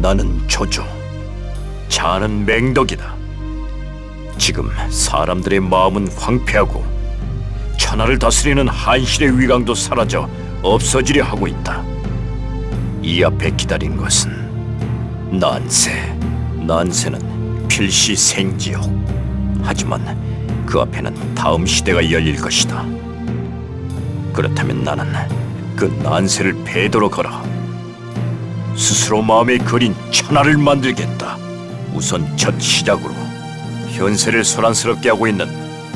나는 조조, 자는 맹덕이다. 지금 사람들의 마음은 황폐하고 천하를 다스리는 한실의 위강도 사라져 없어지려 하고 있다. 이 앞에 기다린 것은 난세. 난세는 필시 생지옥. 하지만 그 앞에는 다음 시대가 열릴 것이다. 그렇다면 나는 그 난세를 패도로 걸어 스스로 마음에 그린 천하를 만들겠다. 우선 첫 시작으로 현세를 소란스럽게 하고 있는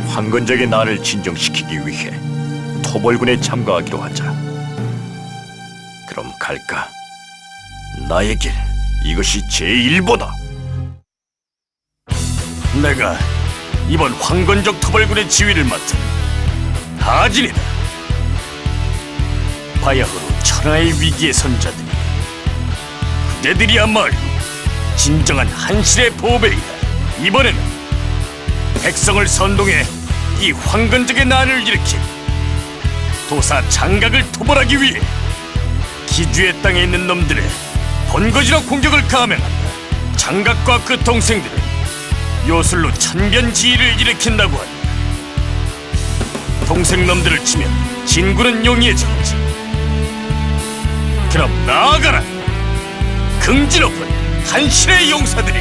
황건적의 난을 진정시키기 위해 토벌군에 참가하기로 하자. 그럼 갈까? 나의 길 이것이 제1보다. 내가 이번 황건적 토벌군의 지휘를 맡은 하진이다. 바야흐로 천하의 위기에 선 자들이 그대들이야말로 진정한 한실의 보배이다. 이번에는 백성을 선동해 이 황건적의 난을 일으킨 도사 장각을 토벌하기 위해 기주의 땅에 있는 놈들의 번거지로 공격을 감행한다. 장각과 그 동생들은 요술로 천변지휘를 일으킨다고 한다. 동생 놈들을 치면 진군은 용이해졌지. 그럼 나아가라. 긍지 높은 한실의 용사들이.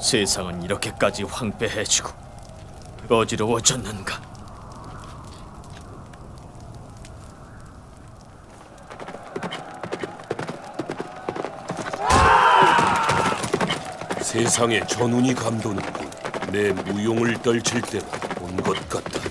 세상은 이렇게까지 황폐해지고 어지러워졌는가? 세상에 전운이 감도는군. 내 무용을 떨칠 때가 온 것 같다.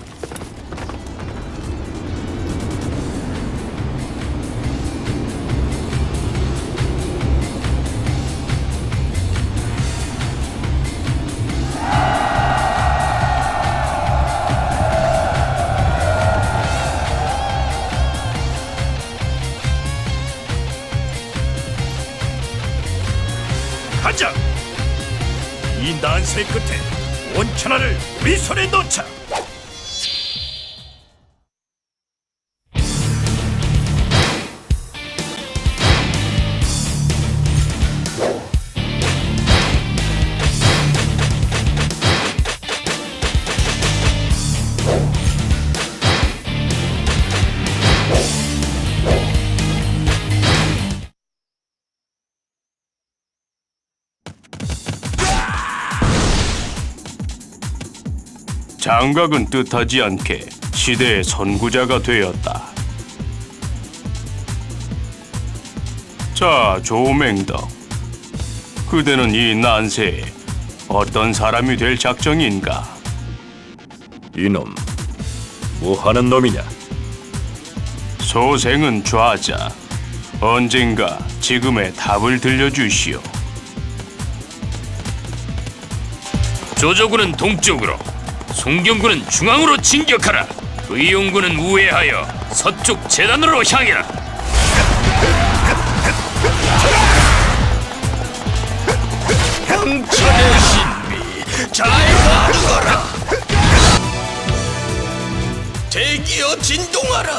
이 난세 끝에 온 천하를 우리 손에 넣자. 장각은 뜻하지 않게 시대의 선구자가 되었다. 자, 조맹덕. 그대는 이 난세에 어떤 사람이 될 작정인가? 이놈, 뭐 하는 놈이냐? 소생은 좌자. 언젠가 지금의 답을 들려주시오. 조조군은 동쪽으로, 송경군은 중앙으로 진격하라. 의용군은 우회하여 서쪽 재단으로 향해라. 형천의 신비 잘 봐두거라 대기어 진동하라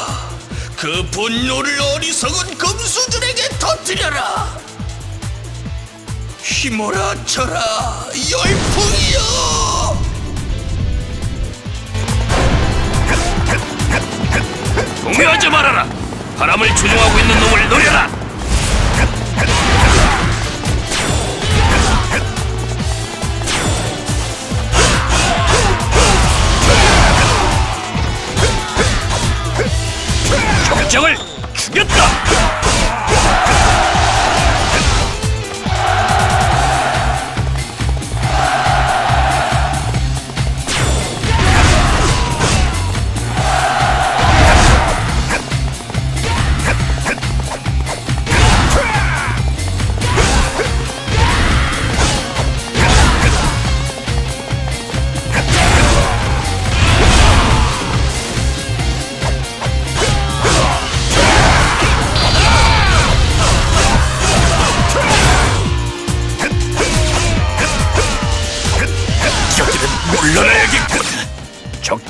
그 분노를 어리석은 금수들에게 터뜨려라 휘몰아쳐라 열풍이여 동요하지 말아라. 바람을 조종하고 있는 놈을 노려라.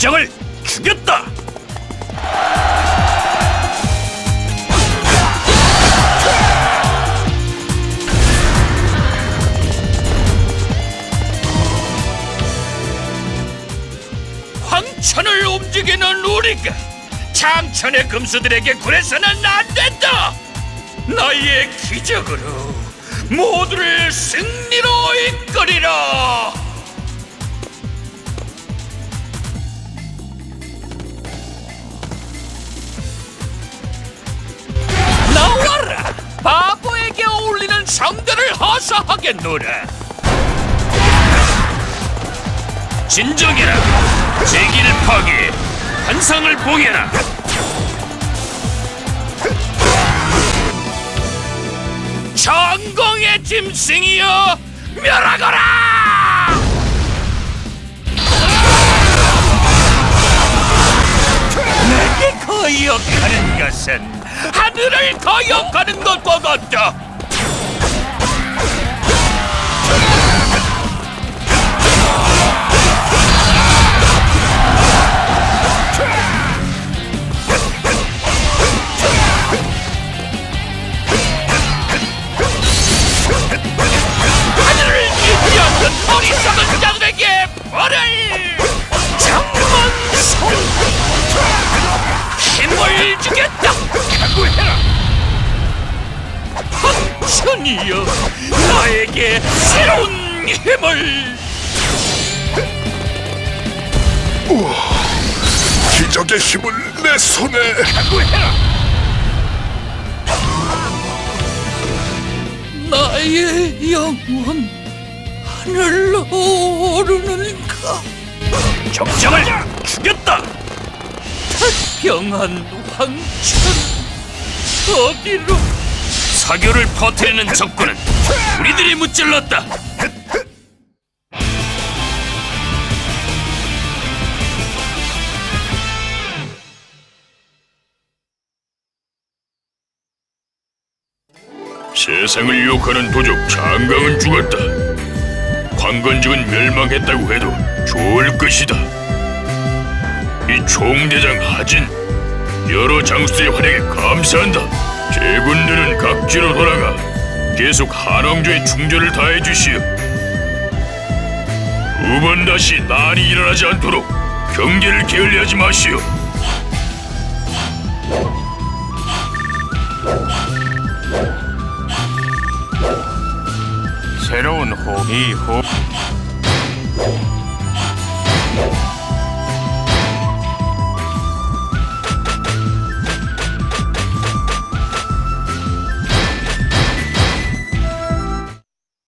적장을 죽였다. 황천을 움직이는 우리가 장천의 금수들에게 굴해서는 안 된다. 나의 기적으로 모두를 승리로. 나와라! 하사하겠노라. 진정해라. 제기를 파괴. 환상을 봉해라. 전공의 짐승이여 멸하거라! 내게 거역하는 것은 하늘을 거역하는 것과 같다. 주겠다! 각오해라 황천이여 나에게 새로운 힘을! 기적의 힘을 내 손에. 각오해라 나의 영혼 하늘로 오르는가? 죽였다 태 평한 황천 어디로 사교를 퍼뜨리는 적군은 우리들이 무찔렀다 세상을 유혹하는 도적 장강은 죽었다. 관건직은 멸망했다고 해도 좋을 것이다. 이 총대장 하진 여러 장수의 활약에 감사한다. 제군들은 각지로 돌아가 계속 한왕조의 충전을 다해 주시오. 두 번 다시 난이 일어나지 않도록 경계를 게을리하지 마시오. 새로운 호이 호